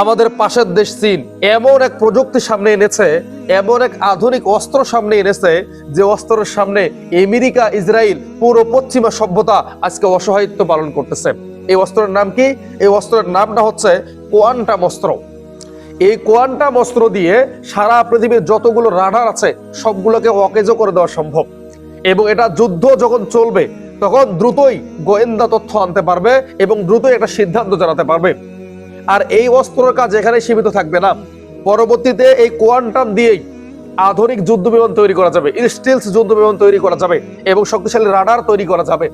আমাদের পাশের দেশ চীন। এমন এক প্রযুক্তি সামনে এনেছে, এমন এক আধুনিক অস্ত্র সামনে এনেছে, যে অস্ত্রের সামনে আমেরিকা, ইসরায়েল পুরো পশ্চিমা সভ্যতা আজকে অসহায়িত্ব পালন করতেছে। এই অস্ত্রের নাম কি? এই অস্ত্রের নামটা হচ্ছে কোয়ান্টাম অস্ত্র। এই কোয়ান্টাম অস্ত্র দিয়ে সারা পৃথিবীর যতগুলো রাডার আছে, সবগুলোকে অকেজো করে দেওয়া সম্ভব। এবং এটা যুদ্ধ যখন চলবে, তখন দ্রুতই গোয়েন্দা তথ্য আনতে পারবে এবং দ্রুতই একটা সিদ্ধান্ত জানাতে পারবে। আর এই অস্ত্রের কাজ এখানে সীমিত থাকবে না। পরবর্তীতে এই কোয়ান্টাম দিয়েই আধুনিক যুদ্ধ বিমান তৈরি করা যাবে স্টিলস যুদ্ধ বিমান তৈরি করা যাবে এবং শক্তিশালী রাডার তৈরি করা যাবে।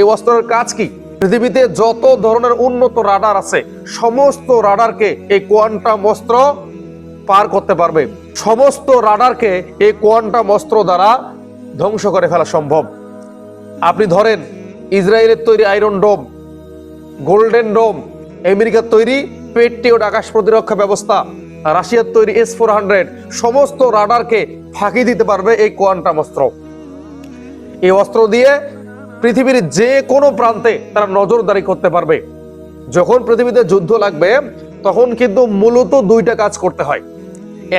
এই অস্ত্রের কাজ কি? পৃথিবীতে যত ধরনের উন্নত রাডার আছে, সমস্ত রাডারকে এই কোয়ান্টাম অস্ত্র পার করতে পারবে। সমস্ত রাডারকে এই কোয়ান্টাম অস্ত্র দ্বারা ধ্বংস করে ফেলা সম্ভব। আপনি ধরেন, ইসরায়েলের তৈরি আয়রন ডোম, গোল্ডেন ডোম আমেরিকার তৈরি পেট্রিয়ট আকাশ প্রতিরক্ষা ব্যবস্থা, রাশিয়ার তৈরি এস ফোর হান্ড্রেড সমস্ত রাডারকে ফাঁকি দিতে পারবে এই কোয়ান্টাম অস্ত্র। এই অস্ত্র দিয়ে পৃথিবীর যে কোনো প্রান্তে তারা নজরদারি করতে পারবে। যখন পৃথিবীতে যুদ্ধ লাগবে, তখন কিন্তু মূলত দুইটা কাজ করতে হয়।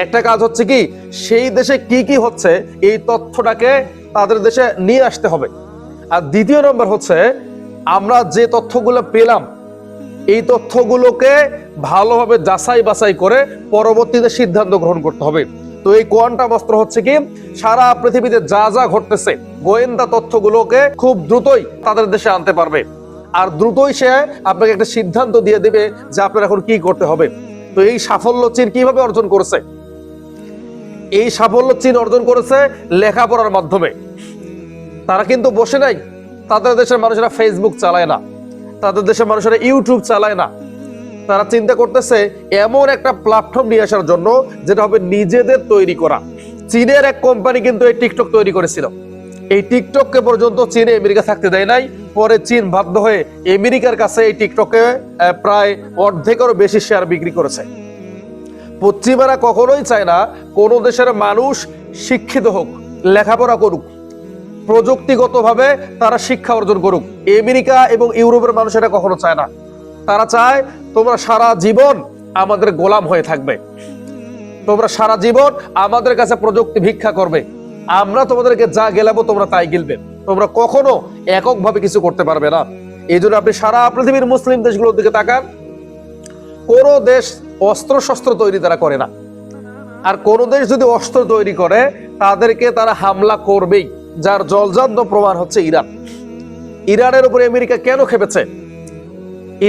একটা কাজ হচ্ছে কি, সেই দেশে কি কি হচ্ছে, এই তথ্যটাকে তাদের দেশে নিয়ে আসতে হবে। আর দ্বিতীয় নম্বর হচ্ছে, আমরা যে তথ্যগুলো পেলাম এই তথ্যগুলোকে ভালোভাবে যাচাই বাছাই করে পরবর্তীতে সিদ্ধান্ত গ্রহণ করতে হবে। তো এই কোয়ান্টাম অস্ত্র হচ্ছে কি? সারা পৃথিবীতে যা যা ঘটতেছে, গোয়েন্দা তথ্যগুলোকে খুব দ্রুতই তাদের দেশে আনতে পারবে। আর দ্রুতই সে আপনাকে একটা সিদ্ধান্ত দিয়ে দেবে যে আপনার এখন কি করতে হবে। তো এই সাফল্য চীন কীভাবে অর্জন করেছে? এই সাফল্য চীন অর্জন করেছে লেখাপড়ার মাধ্যমে। তারা কিন্তু বসে নাই। তাদের দেশের মানুষেরা ফেসবুক চালায় না। তাদের দেশের মানুষেরা ইউটিউব চালায় না। তারা চিন্তা করতেছে, এমন একটা প্ল্যাটফর্ম নিয়ে আসার জন্য যেটা হবে নিজেদের তৈরি করা। চীনের এক কোম্পানি কিন্তু এই টিকটক তৈরি করেছিল। এই টিকটককে পর্যন্ত চীনে আমেরিকা থাকতে দেয় নাই। পরে চীন বাধ্য হয়ে আমেরিকার কাছে এই টিকটকে প্রায় অর্ধেকেরও বেশি শেয়ার বিক্রি করেছে। পশ্চিমারা কখনোই চায় না কোনো দেশের মানুষ শিক্ষিত হোক, লেখাপড়া করুক। প্রযুক্তিগতভাবে তারা শিক্ষা অর্জন করুক। আমেরিকা এবং ইউরোপের মানুষ এটা কখনো চায় না। তারা চায়, তোমরা সারা জীবন আমাদের গোলাম হয়ে থাকবে। তোমরা সারা জীবন আমাদের কাছে প্রযুক্তি ভিক্ষা করবে। আমরা তোমাদেরকে যা গেলাবো তোমরা তাই গিলবে। তোমরা কখনো এককভাবে কিছু করতে পারবে না। এই জন্য আপনি সারা পৃথিবীর মুসলিম দেশগুলোর দিকে তাকান। কোন দেশ অস্ত্র শস্ত্র তৈরি তারা করে না। আর কোন দেশ যদি অস্ত্র তৈরি করে, তাদেরকে তারা হামলা করবেই। যার জলজান্ত প্রমাণ হচ্ছে ইরান। ইরানের উপরে আমেরিকা কেন খেপেছে?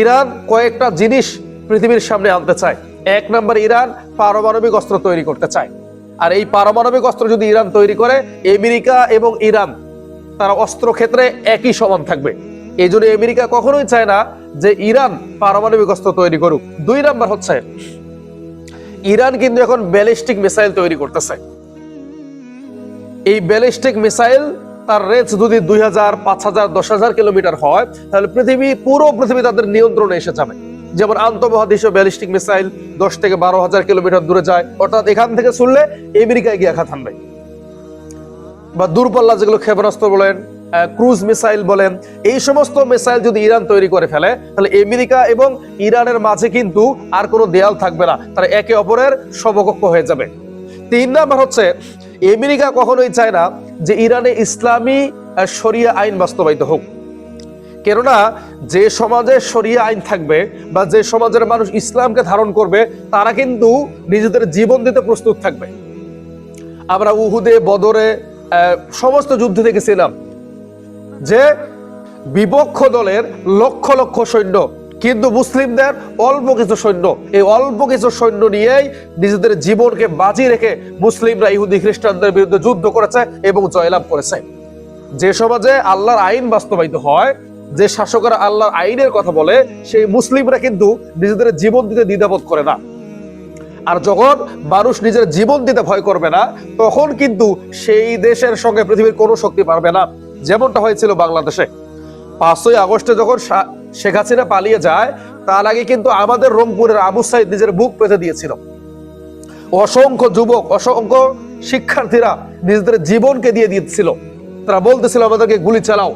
ইরান কয়েকটা জিনিস পৃথিবীর সামনে আনতে চায়। এক নম্বর, ইরান পারমাণবিক অস্ত্র তৈরি করতে চায়। আর এই পারমাণবিক অস্ত্র যদি ইরান তৈরি করে, আমেরিকা এবং ইরান তারা অস্ত্র ক্ষেত্রে একই সমান থাকবে। এই জন্য আমেরিকা কখনোই চায় না যে ইরান পারমাণবিক অস্ত্র তৈরি করুক। দুই নাম্বার হচ্ছে, ইরান কিন্তু এখন ব্যালিস্টিক মিসাইল তৈরি করতেছে। এই ব্যালিস্টিক মিসাইল তার রেঞ্জ যদি দুই হাজার, পাঁচ হাজার, দশ হাজার কিলোমিটার হয়, তাহলে পৃথিবী, পুরো পৃথিবী তাদের নিয়ন্ত্রণে এসে যাবে। যেমন আন্তঃমহাদেশীয় ব্যালিস্টিক মিসাইল দশ থেকে বারো হাজার কিলোমিটার দূরে যায়, অর্থাৎ এখান থেকে শুনলে আমেরিকায় গিয়ে আঘাত হানবে। বা দূরপাল্লা যেগুলো ক্ষেপণাস্ত্র বলেন ক্রুজ মিসাইল বলেন, এই সমস্ত মিসাইল যদি ইরান তৈরি করে ফেলে, তাহলে আমেরিকা এবং ইরানের মাঝে কিন্তু আর কোনো দেয়াল থাকবে না। তারা একে অপরের সমকক্ষ হয়ে যাবে। তিন নাম্বার হচ্ছে, আমেরিকা কখনোই চায় না যে ইরানে ইসলামী শরিয়া আইন বাস্তবায়িত হোক। কেননা, যে সমাজে শরিয়া আইন থাকবে বা যে সমাজের মানুষ ইসলামকে ধারণ করবে, তারা কিন্তু নিজেদের জীবন দিতে প্রস্তুত থাকবে। আমরা উহুদে, বদরে সমস্ত যুদ্ধে দেখেছিলাম যে বিপক্ষ দলের লক্ষ লক্ষ সৈন্য কিন্তু মুসলিমদের অল্প কিছু সৈন্য, এই অল্প কিছু সৈন্য নিয়েই নিজেদের জীবনকে বাজি রেখে মুসলিমরা ইহুদি খ্রিস্টানদের বিরুদ্ধে যুদ্ধ করেছে এবং জয়লাভ করেছে। যে সমাজে আল্লাহর আইন বাস্তবায়িত হয়, যে শাসকরা আল্লাহর আইনের কথা বলে, সেই মুসলিমরা কিন্তু নিজেদের জীবন দিতে দ্বিধাবোধ করে না। আর যখন মানুষ নিজের জীবন দিতে ভয় করবে না, তখন কিন্তু সেই দেশের সঙ্গে পৃথিবীর কোনো শক্তি পারবে না। যেমনটা হয়েছিল বাংলাদেশে। পাঁচই আগস্টে যখন শেখ হাসিনা পালিয়ে যায়, তার আগে কিন্তু আমাদের রংপুরের আবু সাইদ নিজের বুক পেতে দিয়েছিল। অসংখ্য যুবক, অসংখ্য শিক্ষার্থীরা নিজেদের জীবনকে দিয়ে দিয়েছিল। তারা বলতেছিল, আমাদেরকে গুলি চালাও।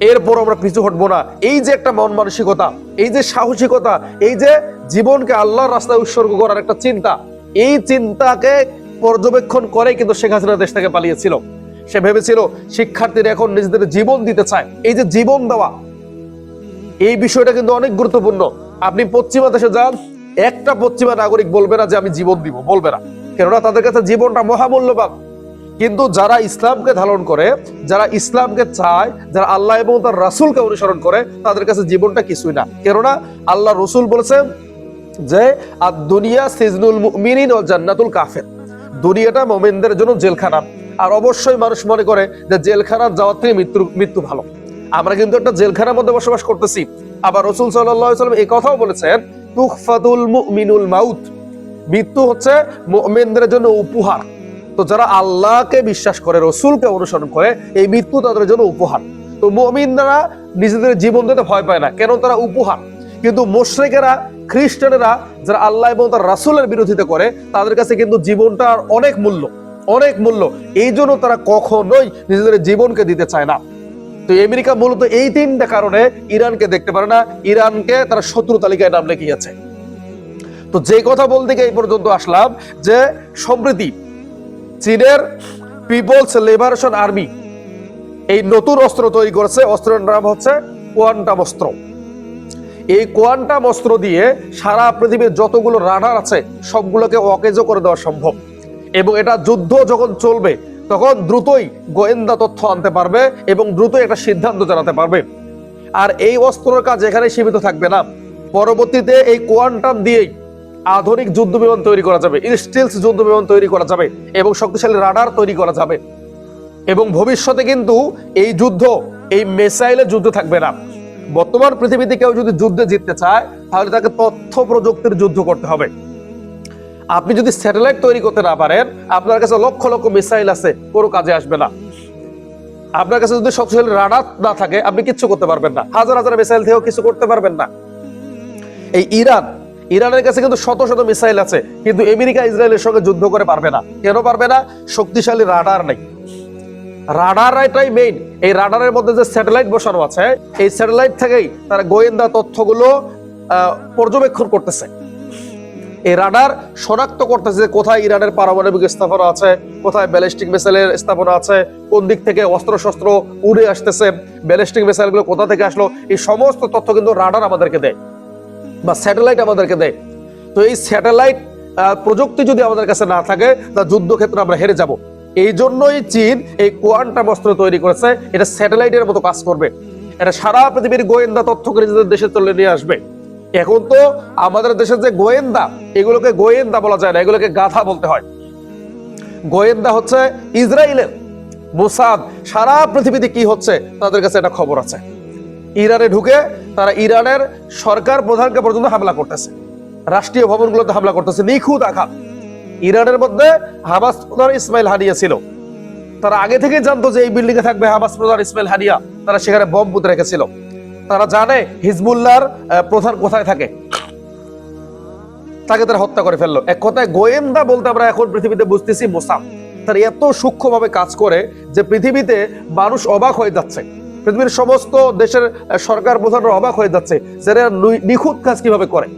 এরপর আমরা পিছু হটবো না। এই যে একটা মন মানসিকতা, এই যে সাহসিকতা, এই যে জীবনকে আল্লাহর রাস্তায় উৎসর্গ করার একটা চিন্তা, এই চিন্তাকে পর্যবেক্ষণ করে কিন্তু শেখ হাসিনা দেশ থেকে পালিয়েছিল। সে ভেবেছিল, শিক্ষার্থীরা এখন নিজেদের জীবন দিতে চায়। এই যে জীবন দেওয়া এই বিষয়টা কিন্তু অনেক গুরুত্বপূর্ণ। আপনি পশ্চিমা দেশে যান, একটা পশ্চিমা নাগরিক বলবে না যে আমি জীবন দিব, বলবে না। কেননা তাদের কাছে জীবনটা মহামূল্যবান। কিন্তু যারা ইসলামকে ধারণ করে, যারা ইসলামকে চায়, যারা আল্লাহ এবং তার রাসূলকে অনুসরণ করে, তাদের কাছে জীবনটা কিছুই না। কেননা আল্লাহ রসুল বলেছেন যে আর দুনিয়া সিজনুল মুমিনিন ও জান্নাতুল কাফের। দুনিয়াটা মোমেনদের জন্য জেলখানা। আর অবশ্যই মানুষ মনে করে যে জেলখানা যাওয়ার থেকে মৃত্যু মৃত্যু ভালো। আমরা কিন্তু একটা জেলখানার মধ্যে বসবাস করতেছি। আবার রসুল সাল্লাম এই কথাও বলেছেন তুফাতুল মুমিনুল মাউত। মৃত্যু হচ্ছে মুমিনদের জন্য উপহার। তো যারা আল্লাহকে বিশ্বাস করে, রসুলকে অনুসরণ করে, এই মৃত্যু তাদের জন্য উপহার। তো মুমিনরা নিজেদের জীবন দিতে ভয় পায় না, কেন তারা উপহার? কিন্তু মোশরেকেরা, খ্রিস্টানেরা, যারা আল্লাহ এবং তার রাসুলের বিরোধিতা করে, তাদের কাছে কিন্তু জীবনটা অনেক মূল্য অনেক মূল্য। এই জন্য তারা কখনোই নিজেদের জীবনকে দিতে চায় না। তো আমেরিকা মূলত এই তিনটা কারণে ইরানকে দেখতে পারে না, ইরানকে তারা শত্রু তালিকায় নাম লেখিয়েছে তো যে কথা বলতে গিয়ে এই পর্যন্ত আসলাম যে সম্প্রতি চীনের পিপলস লিবারেশন আর্মি এই নতুন অস্ত্র তৈরি করেছে, অস্ত্রের নাম হচ্ছে কোয়ান্টাম অস্ত্র। এই কোয়ান্টাম অস্ত্র দিয়ে সারা পৃথিবীর যতগুলো রাডার আছে, সবগুলোকে অকেজো করে দেওয়া সম্ভব। এবং এটা যুদ্ধ যখন চলবে তখন দ্রুতই গোয়েন্দা তথ্য আনতে পারবে এবং দ্রুতই একটা সিদ্ধান্ত জানাতে পারবে। আর এই অস্ত্রের কাজ এখানে সীমিত থাকবে না। পরবর্তীতে এই কোয়ান্টাম দিয়েই আধুনিক যুদ্ধ বিমান তৈরি করা যাবে স্টিলস যুদ্ধ বিমান তৈরি করা যাবে এবং শক্তিশালী রাডার তৈরি করা যাবে। এবং ভবিষ্যতে কিন্তু এই যুদ্ধ, এই মেসাইলের যুদ্ধ থাকবে না। বর্তমান পৃথিবীতে কেউ যদি যুদ্ধে জিততে চায়, তাহলে তাকে তথ্য প্রযুক্তির যুদ্ধ করতে হবে। আপনি যদি স্যাটেলাইট তৈরি করতে না পারেন, আপনার কাছে লক্ষ লক্ষ মিসাইল আছে, কোনো কাজে আসবে না। আপনার কাছে যদি শক্তিশালী রাডার না থাকে, আপনি কিচ্ছু করতে পারবেন না। হাজার হাজার মিসাইল থেকেও কিছু করতে পারবেন না। এই ইরান, ইরানের কাছে কিন্তু শত শত মিসাইল আছে, কিন্তু আমেরিকা, ইসরায়েলের সঙ্গে যুদ্ধ করে পারবে না। কেন পারবে না? শক্তিশালী রাডার নেই। রাডারটাই মেইন এই রাডারের মধ্যে যে স্যাটেলাইট বসানো আছে, এই স্যাটেলাইট থেকেই তারা গোয়েন্দা তথ্যগুলো পর্যবেক্ষণ করতেছে। এই রাডার শনাক্ত করতেছে কোথায় ইরানের পারমাণবিক স্থাপনা আছে, কোথায় ব্যালিস্টিক মিসাইলের স্থাপনা আছে, কোন দিক থেকে অস্ত্র শস্ত্র উড়ে আসতেছে, ব্যালিস্টিক মিসাইলগুলো কোথা থেকে আসলো, এই সমস্ত তথ্য কিন্তু রাডার আমাদেরকে দেয় বা স্যাটেলাইট আমাদেরকে দেয়। তো এই স্যাটেলাইট প্রযুক্তি যদি আমাদের কাছে না থাকে, তা যুদ্ধক্ষেত্রে আমরা হেরে যাব। এই জন্যই চীন এই কোয়ান্টাম অস্ত্র তৈরি করেছে, এটা স্যাটেলাইটের মতো কাজ করবে। এটা সারা পৃথিবীর গোয়েন্দা তথ্যকে নিজেদের দেশে চলে নিয়ে আসবে। এখন তো আমাদের দেশের যে গোয়েন্দা, এগুলোকে গোয়েন্দা বলা যায় না, এগুলোকে গাধা বলতে হয়। গোয়েন্দা হচ্ছে ইসরায়েলের মোসাদ। সারা পৃথিবীতে কি হচ্ছে, তাদের কাছে একটা খবর আছে। ইরানে ঢুকে তারা ইরানের সরকার প্রধানকে পর্যন্ত হামলা করতেছে। রাষ্ট্রীয় ভবনগুলোতে হামলা করতেছে, নিখুঁত আঘাত। ইরানের মধ্যে হামাস প্রধান ইসমাইল হানিয়া ছিল। তারা আগে থেকে জানতো যে এই বিল্ডিং এ থাকবে হামাস প্রধান ইসমাইল হানিয়া। তারা সেখানে বম পুঁতে রেখেছিল। তারা জানে হিজবুল্লাহর প্রধান কোথায় থাকে। তাকে তারা হত্যা করে ফেলল। এক কথায় গোয়েন্দা বলতে আমরা এখন পৃথিবীতে বুঝতেছি মোসাম তার এত সূক্ষ্মভাবে কাজ করে যে পৃথিবীতে মানুষ অবাক হয়ে যাচ্ছে। পৃথিবীর সমস্ত দেশের সরকার প্রধানরা অবাক হয়ে যাচ্ছে যারা নিখুঁত কাজ কীভাবে করে।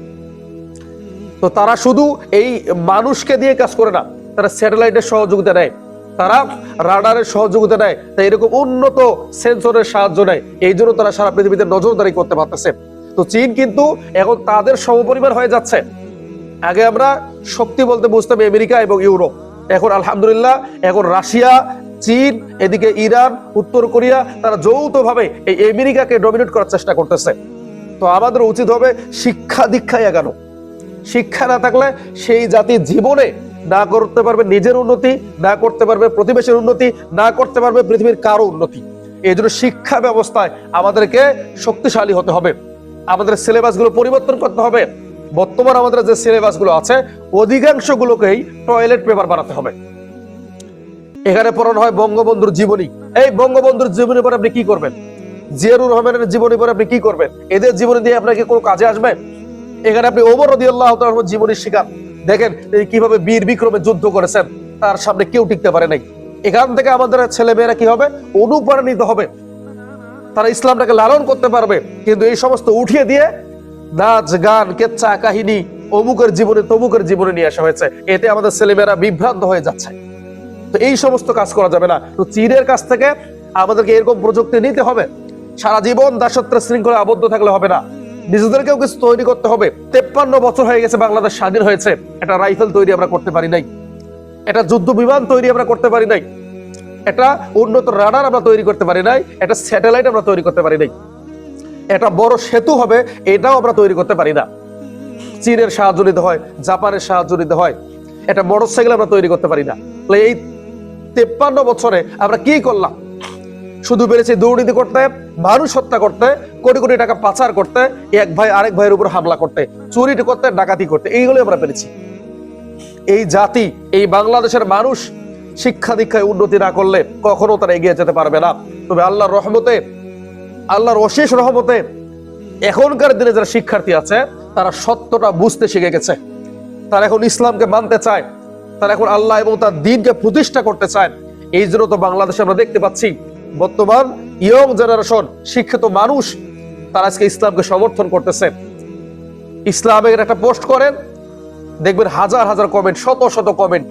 তো তারা শুধু এই মানুষকে দিয়ে কাজ করে না, তারা স্যাটেলাইটের সহযোগিতা নেয়। তারা রাডারের সহযোগিতা নেয়, তাই এরকম উন্নত সেন্সরের সাহায্য নেয়। এই জন্য তারা সারা পৃথিবীতে নজরদারি করতে পারতেছে। তো চীন কিন্তু এখন তাদের সমপরিবার হয়ে যাচ্ছে। আগে আমরা শক্তি বলতে বুঝতাম আমেরিকা এবং ইউরোপ। এখন আলহামদুলিল্লাহ, এখন রাশিয়া, চীন, এদিকে ইরান, উত্তর কোরিয়া, তারা যৌথভাবে এই আমেরিকাকে ডমিনেট করার চেষ্টা করতেছে। তো আমাদের উচিত হবে শিক্ষা দীক্ষায় এগানো। শিক্ষা না থাকলে সেই জাতি জীবনে না করতে পারবে নিজের উন্নতি, না করতে পারবে প্রতিবেশের উন্নতি, না করতে পারবে পৃথিবীর কারও উন্নতি। এই জন্য শিক্ষা ব্যবস্থায় আমাদেরকে শক্তিশালী হতে হবে। আমাদের সিলেবাসগুলো পরিবর্তন করতে হবে। বর্তমান আমাদের যে সিলেবাসগুলো আছে, অধিকাংশগুলোকেই টয়লেট পেপার বানাতে হবে। এখানে পড়ানো হয় বঙ্গবন্ধুর জীবনী। এই বঙ্গবন্ধুর জীবনী পরে আপনি কি করবেন? জিয়ারুর রহমানের জীবনী পরে আপনি কি করবেন? এদের জীবনী দিয়ে আপনাকে কোনো কাজে আসবে? এখানে আপনি ওমর রদি আল্লাহ জীবনীর শিকার দেখেন কীভাবে বীর বিক্রমে যুদ্ধ করেছেন তার সামনে কেউ টিকতে পারে নাই। এখান থেকে আমাদের ছেলে মেয়েরা কি হবে? অনুপ্রাণিত হবে। তারা ইসলামটাকে লালন করতে পারবে, কিন্তু এই সমস্ত উঠিয়ে দিয়ে নাচ, গান কেচ্চা কাহিনী অমুকের জীবনে তমুকের জীবনে নিয়ে আসা হয়েছে। এতে আমাদের ছেলেমেয়েরা বিভ্রান্ত হয়ে যাচ্ছে। তো এই সমস্ত কাজ করা যাবে না। তো চীনের কাছ থেকে আমাদেরকে এরকম প্রযুক্তি নিতে হবে। সারা জীবন দাসত্বের শৃঙ্খলা আবদ্ধ থাকলে হবে না। নিজেদেরকেও কিছু তৈরি করতে হবে। তেপ্পান্ন বছর হয়ে গেছে বাংলাদেশ স্বাধীন হয়েছে। একটা রাইফেল তৈরি আমরা করতে পারি নাই। একটা যুদ্ধ বিমান তৈরি আমরা করতে পারি নাই। একটা উন্নত রাডার আমরা তৈরি করতে পারি নাই। একটা স্যাটেলাইট আমরা তৈরি করতে পারি নাই। একটা বড় সেতু হবে, এটাও আমরা তৈরি করতে পারি না। চীনের সাহায্য নিতে হয়, জাপানের সাহায্য নিতে হয়। একটা মোটর সাইকেল আমরা তৈরি করতে পারি না। এই তেপ্পান্ন বছরে আমরা কি করলাম? শুধু পেরেছি দুর্নীতি করতে, মানুষ হত্যা করতে, কোটি কোটি টাকা পাচার করতে, এক ভাই আরেক ভাইয়ের উপর হামলা করতে, চুরি করতে, ডাকাতি করতে এইগুলো আমরা পেরেছি। এই জাতি, এই বাংলাদেশের মানুষ শিক্ষা দীক্ষায় উন্নতি না করলে কখনো তারা এগিয়ে যেতে পারবে না। তবে আল্লাহর রহমতে, আল্লাহর অশেষ রহমতে এখনকার দিনে যারা শিক্ষার্থী আছে, তারা সত্যটা বুঝতে শিখে গেছে। তারা এখন ইসলামকে মানতে চায়, তারা এখন আল্লাহ এবং তার দিনকে প্রতিষ্ঠা করতে চায়। এই জন্য তো বাংলাদেশে আমরা দেখতে পাচ্ছি বর্তমান ইয়ং জেনারেশন শিক্ষিত মানুষ, তারা আজকে ইসলামকে সমর্থন করতেছে। ইসলামের একটা পোস্ট করেন, দেখবেন হাজার হাজার কমেন্ট শত শত কমেন্ট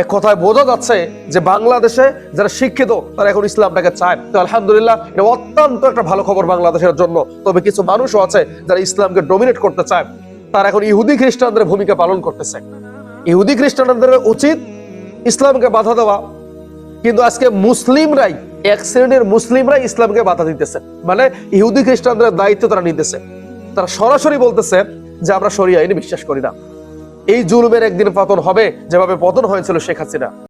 এক কথায় বোঝা যাচ্ছে যে বাংলাদেশে যারা শিক্ষিত, তারা এখন ইসলামটাকে চায়। তো আলহামদুলিল্লাহ, এটা অত্যন্ত একটা ভালো খবর বাংলাদেশের জন্য। তবে কিছু মানুষও আছে যারা ইসলামকে ডমিনেট করতে চায়। তারা এখন ইহুদি খ্রিস্টানদের ভূমিকা পালন করতেছে। ইহুদি খ্রিস্টানদের উচিত ইসলামকে বাধা দেওয়া। কিন্তু আজকে মুসলিমরাই, এক শ্রেণির মুসলিমরাই ইসলামকে বাধা দিতেছে। মানে ইহুদি খ্রিস্টানদের দায়িত্ব তারা নিতেছে। তারা সরাসরি বলতেছে যে আমরা সরিয়া আইনে বিশ্বাস করি না। এই জুলুমের একদিন পতন হবে, যেভাবে পতন হয়েছিল শেখ হাসিনা।